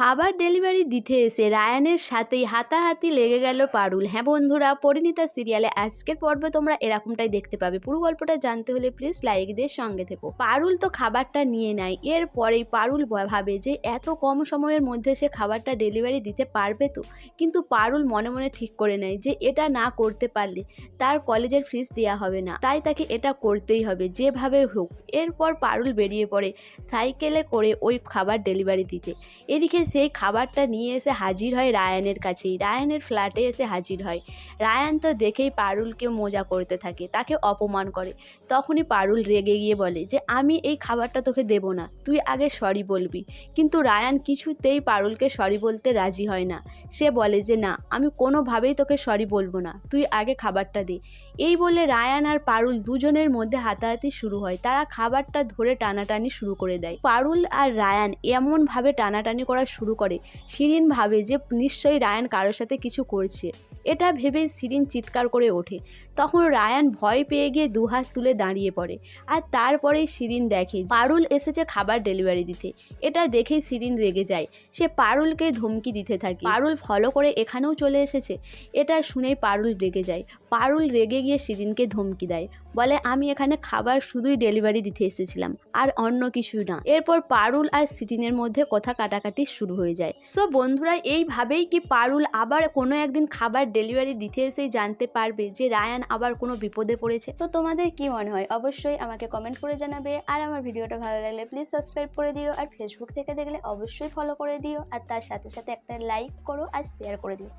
খাবার ডেলিভারি দিতে এসে রায়ানের সাথেই হাতাহাতি লেগে গেল পারুল। হ্যাঁ বন্ধুরা, পরিণীতা সিরিয়ালে আজকের পর্বে তোমরা এরকমটাই দেখতে পাবে। পুরো গল্পটা জানতে হলে প্লিজ লাইক দিয়ে সঙ্গে থেকো। পারুল তো খাবারটা নিয়ে নেয়, এরপরেই পারুল ভাবে যে এত কম সময়ের মধ্যে সে খাবারটা ডেলিভারি দিতে পারবে তো? কিন্তু পারুল মনে মনে ঠিক করে নেয় যে এটা না করতে পারলে তার কলেজের ফিস দেওয়া হবে না। তাই তাকে এটা করতেই হবে, যেভাবে হোক। এরপর পারুল বেরিয়ে পড়ে সাইকেলে করে ওই খাবার ডেলিভারি দিতে। এদিকে সেই খাবারটা নিয়ে এসে হাজির হয় রায়ানের কাছেই। রায়ানের ফ্ল্যাটে এসে হাজির হয়। রায়ান তো দেখেই পারুলকে মজা করতে থাকে, তাকে অপমান করে। তখনই পারুল রেগে গিয়ে বলে যে, আমি এই খাবারটা তোকে দেব না, তুই আগে সরি বলবি। কিন্তু রায়ান কিছুতেই পারুলকে সরি বলতে রাজি হয় না। সে বলে যে, না, আমি কোনোভাবেই তোকে সরি বলব না, তুই আগে খাবারটা দে। এই বলে রায়ান আর পারুল দুজনের মধ্যে হাতাহাতি শুরু হয়। তারা খাবারটা ধরে টানাটানি শুরু করে দেয়। পারুল আর রায়ান এমনভাবে টানাটানি করা শুরু করে। শিরিন ভাবে যে নিশ্চয়ই রায়ান কারোর সাথে কিছু করছে। এটা ভেবেই শিরিন চিৎকার করে ওঠে। তখন রায়ান ভয় পেয়ে গিয়ে দুহাত তুলে দাঁড়িয়ে পড়ে। আর তারপরেই শিরিন দেখে পারুল এসেছে খাবার ডেলিভারি দিতে। এটা দেখেই শিরিন রেগে যায়। সে পারুলকে ধমকি দিতে থাকে। পারুল ফলো করে এখানেও চলে এসেছে। এটা শুনেই পারুল রেগে যায়। পারুল রেগে গিয়ে শিরিনকে ধমকি দেয়। বলে, আমি এখানে খাবার শুধুই ডেলিভারি দিতে এসেছিলাম, আর অন্য কিছু না। এরপর পারুল আর সিটিনের মধ্যে কথা কাটাকাটি শুরু হয়ে যায়। সো বন্ধুরা, এইভাবেই কি পারুল আবার কোনো একদিন খাবার ডেলিভারি দিতে এসেই জানতে পারবে যে রায়ান আবার কোনো বিপদে পড়েছে? তো তোমাদের কি মনে হয়? অবশ্যই আমাকে কমেন্ট করে জানাবে। আর আমার ভিডিওটা ভালো লাগলে প্লিজ সাবস্ক্রাইব করে দিও। আর ফেসবুক থেকে দেখলে অবশ্যই ফলো করে দিও। আর তার সাথে সাথে একটা লাইক করো আর শেয়ার করে দিও।